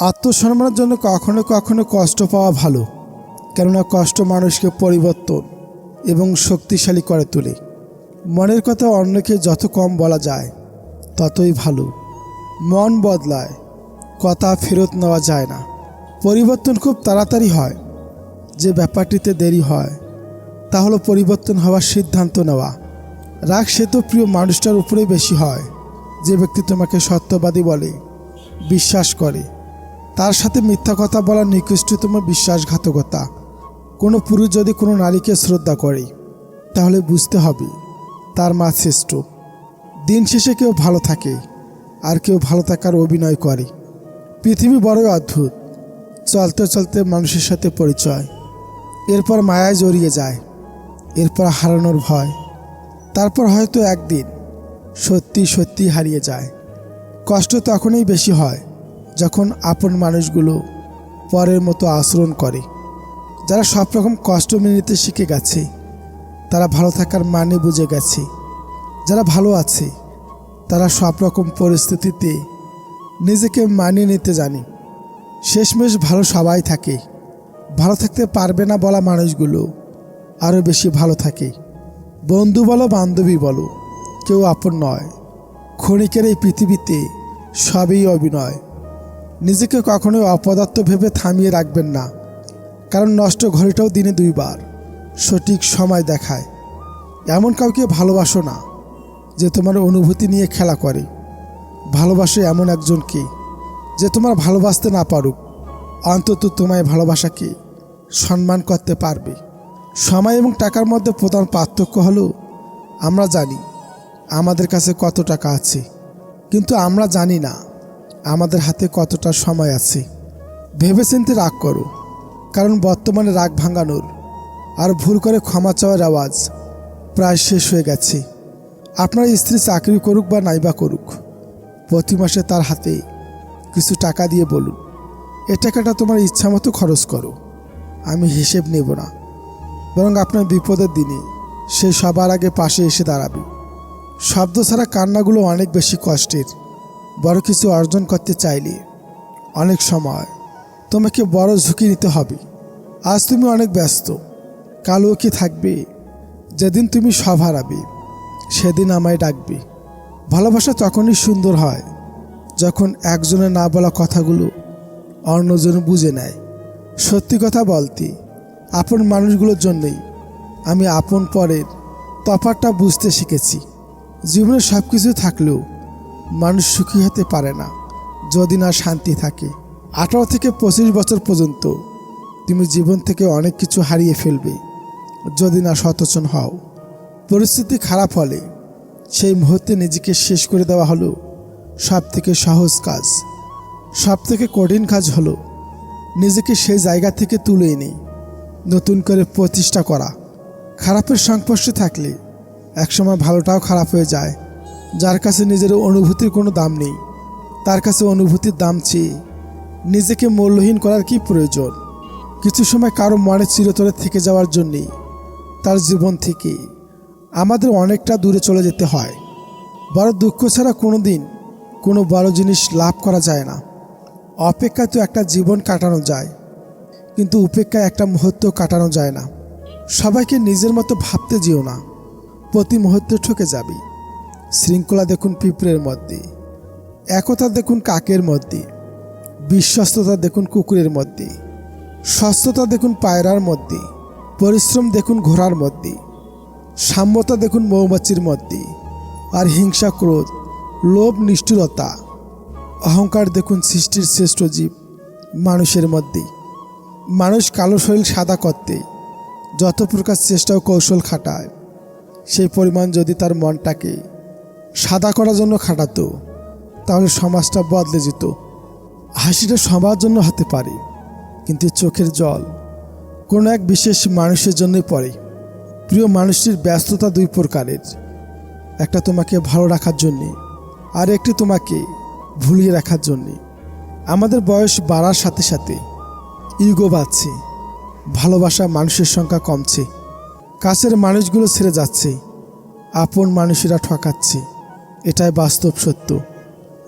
আত্মসম্মানের জন্য কখনো কখনো কষ্ট পাওয়া ভালো, কেননা কষ্ট মানুষকে পরিবর্তন এবং শক্তিশালী করে তোলে। মনের কথা অন্যকে যত কম বলা যায়, ততই ভালো। মন বদলায়, কথা ফেরত নেওয়া যায় না। পরিবর্তন খুব তাড়াতাড়ি হয়। যে ব্যাপারটিতে দেরি হয়, তা হলো পরিবর্তন হওয়ার সিদ্ধান্ত নেওয়া। রাগ সে তো প্রিয় মানুষটার উপরেই বেশি হয়, যে ব্যক্তি তোমাকে সত্যবাদী বলে, বিশ্বাস করে। তার সাথে মিথ্যা কথা বলার নিকৃষ্টতম বিশ্বাসঘাতকতা। কোনো পুরুষ যদি কোনো নারীকে শ্রদ্ধা করে, তাহলে বুঝতে হবে তার মা শ্রেষ্ঠ। দিন শেষে কেউ ভালো থাকে, আর কেউ ভালো থাকার অভিনয় করে। পৃথিবী বড়ই অদ্ভুত, চলতে চলতে মানুষের সাথে পরিচয়। এরপর মায়ায় জড়িয়ে যায়, এরপর হারানোর ভয়। তারপর হয়তো একদিন সত্যি সত্যি হারিয়ে যায়। কষ্ট তখনই বেশি হয় যখন আপন মানুষগুলো পরের মতো আচরণ করে, যারা সব রকম কষ্ট মেনে নিতে শিখে গেছে, তারা ভালো থাকার মানে বুঝে গেছে। যারা ভালো আছে, তারা সব রকম পরিস্থিতিতে নিজেকে মানিয়ে নিতে জানে। শেষমেশ ভালো সবাই থাকে। ভালো থাকতে পারবে না বলা মানুষগুলো আরও বেশি ভালো থাকে। বন্ধু বলো, বান্ধবী বলো, কেউ আপন নয়। ক্ষণিকের এই পৃথিবীতে সবই অভিনয়। নিজেকে কখনোই অপদার্থ ভেবে থামিয়ে রাখবেন না, কারণ নষ্ট ঘড়িটাও দিনে দুইবার, সঠিক সময় দেখায়। এমন কাউকে ভালোবাসো না যে তোমার অনুভূতি নিয়ে খেলা করে। ভালোবাসে এমন একজনকে যে তোমার ভালোবাসতে না পারুক। অন্তত তোমায় ভালোবাসাকে সম্মান করতে পারবে। সময় এবং টাকার মধ্যে প্রধান পার্থক্য হলো, আমরা জানি আমাদের কাছে কত টাকা আছে, কিন্তু আমরা জানি না আমাদের হাতে কতটা সময় আছে? ভেবেচিন্তে রাগ করো, কারণ বর্তমানে রাগ ভাঙানোর আর ভুল করে ক্ষমা চাওয়ার আওয়াজ প্রায় শেষ হয়ে গেছে। আপনার স্ত্রী চাকরি করুক বা নাইবা করুক, প্রতি মাসে তার হাতে কিছু টাকা দিয়ে বলুন, এ টাকাটা তোমার ইচ্ছা মতো খরচ করো, আমি হিসেব নেব না। বরং আপনার বিপদের দিনে সে সবার আগে পাশে এসে দাঁড়াবে। শব্দ ছাড়া কান্নাগুলো অনেক বেশি কষ্টের। বড় কিছু অর্জন করতে চাইলে অনেক সময় তোমাকে বড় ঝুঁকি নিতে হবে। আজ তুমি অনেক ব্যস্ত। কালও কি থাকবে? যেদিন তুমি সব হারাবে, সেদিন আমায় ডাকবে। ভালোবাসা তখনই সুন্দর হয় যখন একজনের না বলা কথাগুলো অন্যজন বুঝে নেয়। সত্যি কথা বলতে, আপন মানুষগুলোর জন্যই আমি আপন পরের তফাতটা বুঝতে শিখেছি। জীবনে সব কিছু থাকলেও মানুষ সুখী হতে পারে না যদি না শান্তি থাকে। আঠারো থেকে পঁচিশ বছর পর্যন্ত তুমি জীবন থেকে অনেক কিছু হারিয়ে ফেলবে যদি না সচেতন হও। পরিস্থিতি খারাপ হলে সেই মুহূর্তে নিজেকে শেষ করে দেওয়া হলো সব থেকে সহজ কাজ। সব থেকে কঠিন কাজ হলো নিজেকে সেই জায়গা থেকে তুলে এনে নতুন করে প্রতিষ্ঠা করা। খারাপের সংস্পর্শে থাকলে একসময় ভালোটাও খারাপ হয়ে যায়। যার কাছে নিজের অনুভূতির কোনো দাম নেই, তার কাছে অনুভূতির দাম চেয়ে। নিজেকে মূল্যহীন করার কি প্রয়োজন? কিছু সময় কারও মনে চিরতরে থেকে যাওয়ার জন্যে তার জীবন থেকে আমাদের অনেকটা দূরে চলে যেতে হয়। বড় দুঃখ ছাড়া কোনো দিন কোনো বড় জিনিস লাভ করা যায় না। অপেক্ষায় তো একটা জীবন কাটানো যায়, কিন্তু উপেক্ষায় একটা মুহূর্ত কাটানো যায় না। সবাইকে নিজের মতো ভাবতে যেও না, প্রতি মুহূর্তে ঠকে যাবে। শৃঙ্খলা দেখুন পিঁপড়ের মধ্যে, একতা দেখুন কাকের মধ্যে, বিশ্বস্ততা দেখুন কুকুরের মধ্যে, সস্ততা দেখুন পায়রার মধ্যে, পরিশ্রম দেখুন ঘোড়ার মধ্যে, সাম্যতা দেখুন মৌমাছির মধ্যে, আর হিংসা, ক্রোধ, লোভ, নিষ্ঠুরতা, অহংকার দেখুন সৃষ্টির শ্রেষ্ঠ জীব মানুষের মধ্যে। মানুষ কালো শরীর সাদা করতে, যত প্রকার চেষ্টা ও কৌশল খাটায়, সেই পরিমাণ যদি তার মনটাকে সাদা করার জন্য খাটাতো, তাহলে সমাজটা বদলে যেত। হাসিটা সবার জন্য হতে পারে, কিন্তু চোখের জল কোনো এক বিশেষ মানুষের জন্যই পড়ে। প্রিয় মানুষটির ব্যস্ততা দুই প্রকারের, একটা তোমাকে ভালো রাখার জন্যে, আর একটি তোমাকে ভুলিয়ে রাখার জন্যে। আমাদের বয়স বাড়ার সাথে সাথে ইগো বাড়ছে, ভালোবাসা মানুষের সংখ্যা কমছে, কাছের মানুষগুলো ছেড়ে যাচ্ছে, আপন মানুষেরা ঠকাচ্ছে। এটাই বাস্তব সত্য।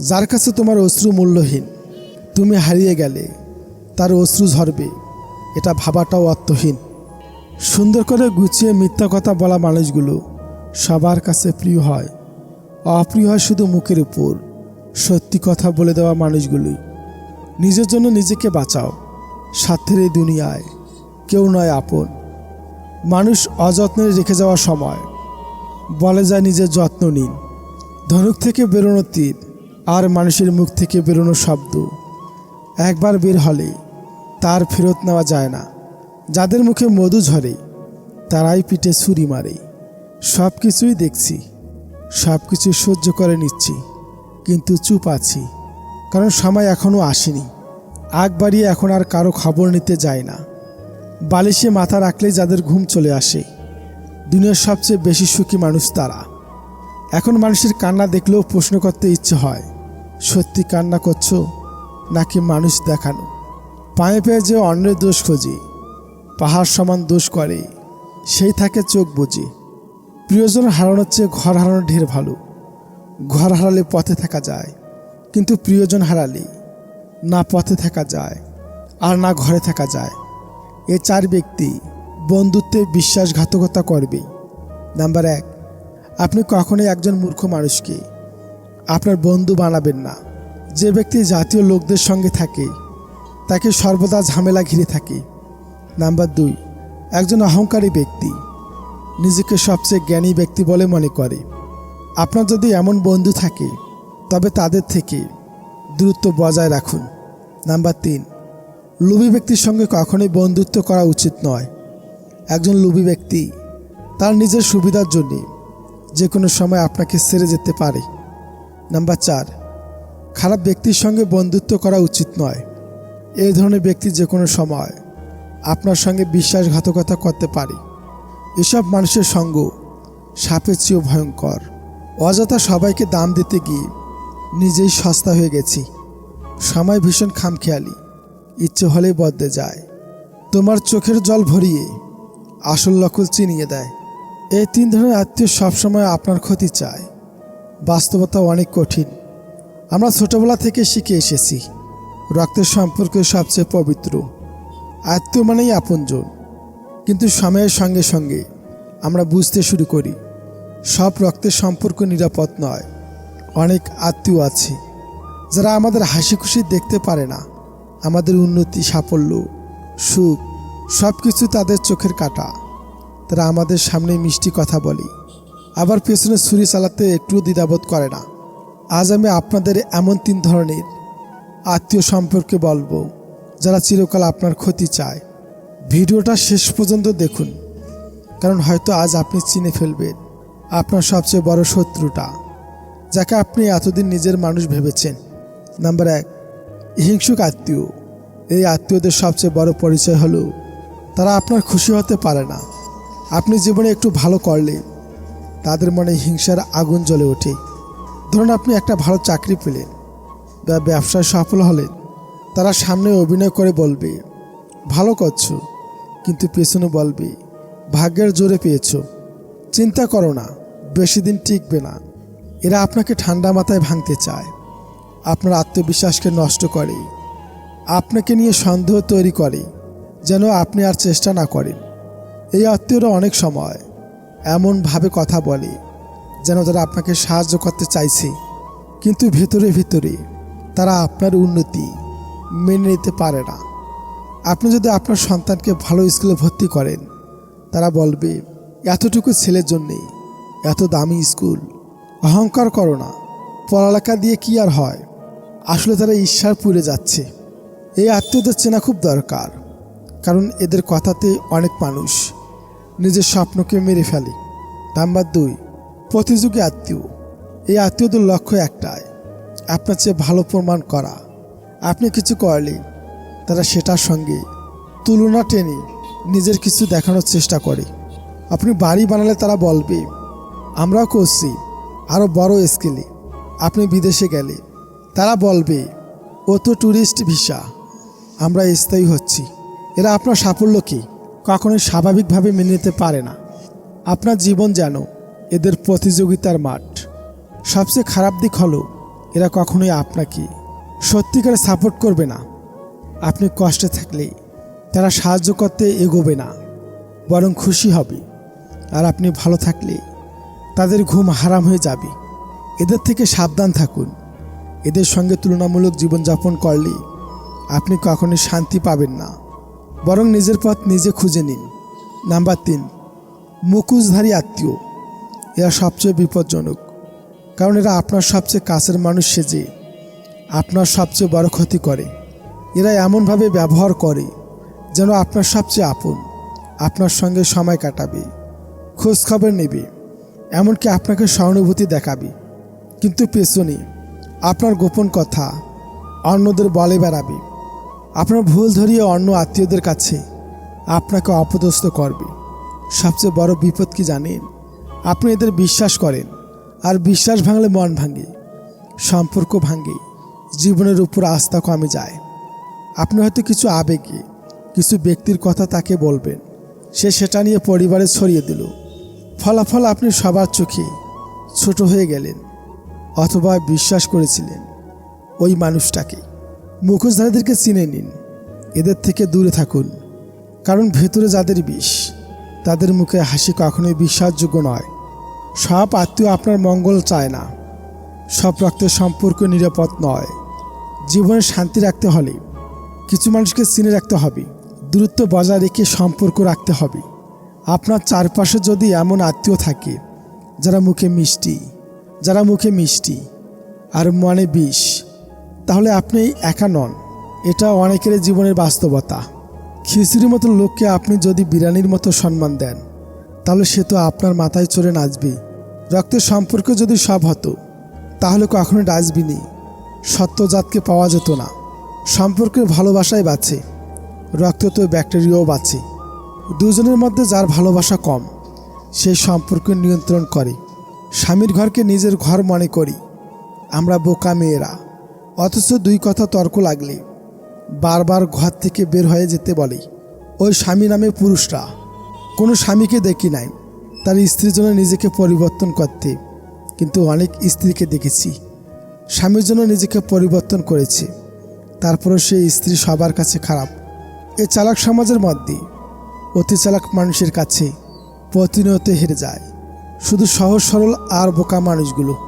যার কাছে তোমার অশ্রু মূল্যহীন, তুমি হারিয়ে গেলে তার অশ্রু ঝরবে। এটা ভাবাটাও অর্থহীন সুন্দর করে গুছিয়ে মিথ্যা কথা বলা মানুষগুলো সবার কাছে প্রিয় হয়। অপ্রিয় হয় শুধু মুখের উপর। সত্যি কথা বলে দেওয়া মানুষগুলোই। নিজের জন্য নিজেকে বাঁচাও। স্বার্থের এই দুনিয়ায় কেউ নয় আপন। মানুষ অযত্নে রেখে যাওয়ার সময়। বলে যায় নিজের যত্ন নিন। ধনুক থেকে বেরোনো তীর আর মানুষের মুখ থেকে বেরোনো শব্দ। একবার বের হলে তার ফেরত নেওয়া যায় না। যাদের মুখে মধু ঝরে, তারাই পিঠে ছুরি মারে। সব কিছুই দেখছি সব কিছু সহ্য করে নিচ্ছি, কিন্তু চুপ আছি, কারণ সময় এখনও আসেনি। আগ বাড়িয়ে এখন আর কারও খবর নিতে যায় না। বালিশে মাথা রাখলেই যাদের ঘুম চলে আসে, দুনিয়ার সবচেয়ে বেশি সুখী মানুষ তারা। এখন মানুষের কান্না দেখলেও প্রশ্ন করতে ইচ্ছে হয়, সত্যি কান্না করছ? নাকি মানুষ দেখানো? পায়ে পেয়ে যে অন্যের দোষ খোঁজে, পাহাড় সমান দোষ করে, সেই থাকে চোখ বুঝে। প্রিয়জন হারানোর চেয়ে ঘর হারানো ঢের ভালো। ঘর হারালে পথে থাকা যায়, কিন্তু প্রিয়জন হারালে না পথে থাকা যায় আর না ঘরে থাকা যায়। এ চার ব্যক্তি বন্ধুত্বে বিশ্বাসঘাতকতা করবে নাম্বার এক আপনি কখনোই একজন মূর্খ মানুষকে আপনার বন্ধু বানাবেন না। যে ব্যক্তি জাতীয় লোকদের সঙ্গে থাকে, তাকে সর্বদা ঝামেলা ঘিরে থাকে। নাম্বার দুই, একজন অহংকারী ব্যক্তি। নিজেকে সবচেয়ে জ্ঞানী ব্যক্তি বলে মনে করে। আপনার যদি এমন বন্ধু থাকে, তবে তাদের থেকে দূরত্ব বজায় রাখুন। নাম্বার তিন, লোভী ব্যক্তির সঙ্গে কখনোই বন্ধুত্ব করা উচিত নয়। একজন লোভী ব্যক্তি তার নিজের সুবিধার জন্য যে কোনো সময় আপনাকে সেরে যেতে পারে। নাম্বার চার, খারাপ ব্যক্তির সঙ্গে বন্ধুত্ব করা উচিত নয়। এই ধরনের ব্যক্তি যে কোনো সময় আপনার সঙ্গে বিশ্বাসঘাতকতা করতে পারে। এসব মানুষের সঙ্গ সাপের চেয়েও ভয়ঙ্কর। অযথা সবাইকে দাম দিতে গিয়ে নিজেই সস্তা হয়ে গেছি। সময় ভীষণ খামখেয়ালি, ইচ্ছে হলেই বদলে যায়। তোমার চোখের জল ভরিয়ে আসল লকুল চিনিয়ে দেয়। এই তিন ধরনের আত্মীয় সবসময় আপনার ক্ষতি চায়। বাস্তবতা অনেক কঠিন। আমরা ছোটবেলা থেকে শিখে এসেছি, রক্তের সম্পর্ক সবচেয়ে পবিত্র। আত্মীয় মানেই আপনজন। কিন্তু সময়ের সঙ্গে সঙ্গে আমরা বুঝতে শুরু করি, সব রক্তের সম্পর্ক নিরাপদ নয়। অনেক আত্মীয় আছে, যারা আমাদের হাসি খুশি দেখতে পারে না। আমাদের উন্নতি, সাফল্য, সুখ সব কিছু তাদের চোখের কাটা। তারা আমাদের সামনে মিষ্টি কথা বলে। আবার পেছনে ছুরি চালাতে একটুও দ্বিধাবোধ করে না। আজ আমি আপনাদের এমন তিন ধরনের আত্মীয় সম্পর্কে বলব, যারা চিরকাল আপনার ক্ষতি চায়। ভিডিওটা শেষ পর্যন্ত দেখুন, কারণ হয়তো আজ আপনি চিনে ফেলবেন আপনার সবচেয়ে বড় শত্রুটা, যাকে আপনি এতদিন নিজের মানুষ ভেবেছেন। নাম্বার এক, হিংসুক আত্মীয়। এই আত্মীয়দের সবচেয়ে বড় পরিচয় হলো, তারা আপনার খুশি হতে পারে না। আপনি জীবনে একটু ভালো করলে তাদের মনে হিংসার আগুন জ্বলে ওঠে। ধরুন আপনি একটা ভালো চাকরি পেলেন বা ব্যবসায় সফল হলেন, তারা সামনে অভিনয় করে বলবে, ভালো করছ। কিন্তু পেছনে বলবে, ভাগ্যের জোরে পেয়েছ। চিন্তা করো না, বেশি দিন টিকবে না। এরা আপনাকে ঠান্ডা মাথায় ভাঙতে চায়। আপনার আত্মবিশ্বাসকে নষ্ট করে। আপনাকে নিয়ে সন্দেহ তৈরি করে, যেন আপনি আর চেষ্টা না করেন। এই আত্মীয়রা অনেক সময় এমনভাবে কথা বলে যেন তারা আপনাকে সাহায্য করতে চাইছে। কিন্তু ভেতরে ভেতরে তারা আপনার উন্নতি মেনে নিতে পারে না। আপনি যদি আপনার সন্তানকে ভালো স্কুলে ভর্তি করেন, তারা বলবে, এতটুকু ছেলের জন্যে এত দামি স্কুল। অহংকার করো না, পড়ালেখা দিয়ে কি আর হয়? আসলে তারা ঈশ্বর পুড়ে যাচ্ছে। এই আত্মীয়দের চেনা খুব দরকার, কারণ এদের কথাতে অনেক মানুষ নিজের স্বপ্নকে মেরে ফেলে। নাম্বার দুই, প্রতিযোগী আত্মীয়। এই আত্মীয়দের লক্ষ্য একটাই, আপনার চেয়ে ভালো প্রমাণ করা। আপনি কিছু করলে তারা সেটার সঙ্গে তুলনা টেনে নিজের কিছু দেখানোর চেষ্টা করে। আপনি বাড়ি বানালে তারা বলবে, আমরাও করছি আরও বড় স্কেলে আপনি বিদেশে গেলে তারা বলবে, ও তো ট্যুরিস্ট ভিসা আমরা স্থায়ী হচ্ছি। এরা আপনার সাফল্যকে কখনোই স্বাভাবিকভাবে মেনে নিতে পারে না। আপনার জীবন যেন এদের প্রতিযোগিতার মাঠ। সবচেয়ে খারাপ দিক হলো, এরা কখনোই আপনাকে সত্যিকারে সাপোর্ট করবে না। আপনি কষ্টে থাকলে তারা সাহায্য করতে এগোবে না, বরং খুশি হবে। আর আপনি ভালো থাকলে তাদের ঘুম হারাম হয়ে যাবে। এদের থেকে সাবধান থাকুন। এদের সঙ্গে তুলনামূলক জীবনযাপন করলে আপনি কখনোই শান্তি পাবেন না। বরং নিজের পথ নিজে খুঁজে নিন। নাম্বার তিন, মুখোশধারী আত্মীয়। এরা সবচেয়ে বিপজ্জনক, কারণ এরা আপনার সবচেয়ে কাছের মানুষ সেজে, আপনার সবচেয়ে বড় ক্ষতি করে। এরা এমনভাবে ব্যবহার করে যেন আপনার সবচেয়ে আপন, আপনার সঙ্গে সময় কাটাবে খোঁজ খবর নেবে, এমনকি আপনাকে সহানুভূতি দেখাবে। কিন্তু পেছনে আপনার গোপন কথা অন্যদের বলে বেড়াবে। আপনার ভুল ধরিয়ে অন্য আত্মীয়দের কাছে আপনাকে অপদস্থ করবে। সবচেয়ে বড় বিপদ কি জানেন? আপনি এদের বিশ্বাস করেন আর বিশ্বাস ভাঙলে মন ভাঙে, সম্পর্ক ভাঙে, জীবনের উপর আস্থা কমে যায়। আপনি হয়তো কিছু আবেগে, কিছু ব্যক্তির কথা তাকে বলবেন, সে সেটা নিয়ে পরিবারে ছড়িয়ে দিল। ফলাফল আপনি সবার চোখে ছোট হয়ে গেলেন, অথবা বিশ্বাস করেছিলেন ওই মানুষটাকে। মুখোশধারীদেরকে চিনে নিন। এদের থেকে দূরে থাকুন। কারণ ভেতরে যাদের বিষ, তাদের মুখে হাসি কখনোই বিশ্বাসযোগ্য নয়। সব আত্মীয় আপনার মঙ্গল চায় না। সব রক্তের সম্পর্ক নিরাপদ নয়। জীবনে শান্তি রাখতে হলে কিছু মানুষকে চিনে রাখতে হবে। দূরত্ব বজায় রেখে সম্পর্ক রাখতে হবে। আপনার চারপাশে যদি এমন আত্মীয় থাকে, যারা মুখে মিষ্টি, যারা মুখে মিষ্টি, আর মনে বিষ তাহলে আপনি একা নন। এটা অনেকের জীবনের বাস্তবতা। খিচুড়ির মতো লোককে আপনি যদি বিরানির মতো সম্মান দেন, তাহলে সে তো আপনার মাথায় চড়ে নাচবে রক্তের সম্পর্ক যদি সব হতো, তাহলে কখনো ডাস্টবিনই সত্যজাতকে পাওয়া যেত না। সম্পর্কের ভালোবাসায় বাঁচে। রক্ত তো ব্যাকটেরিয়াও বাঁচে। দুজনের মধ্যে যার ভালোবাসা কম সেই সম্পর্ক নিয়ন্ত্রণ করে। স্বামীর ঘরকে নিজের ঘর মনে করি। আমরা বোকা মেয়েরা। অথচ দুই কথা তর্ক লাগলে। বারবার ঘর থেকে বের হয়ে যেতে বলে। ওই স্বামী নামে পুরুষরা। কোনো স্বামীকে দেখি নাই। তার স্ত্রীর জন্য নিজেকে পরিবর্তন করতে। কিন্তু অনেক স্ত্রীকে দেখেছি। স্বামীর জন্য নিজেকে পরিবর্তন করেছে। তারপরও সেই স্ত্রী সবার কাছে খারাপ। এ চালাক সমাজের মধ্যে অতি চালাক মানুষের কাছে প্রতিনিয়ত হেরে যায়। শুধু সহজ সরল আর বোকা মানুষগুলো।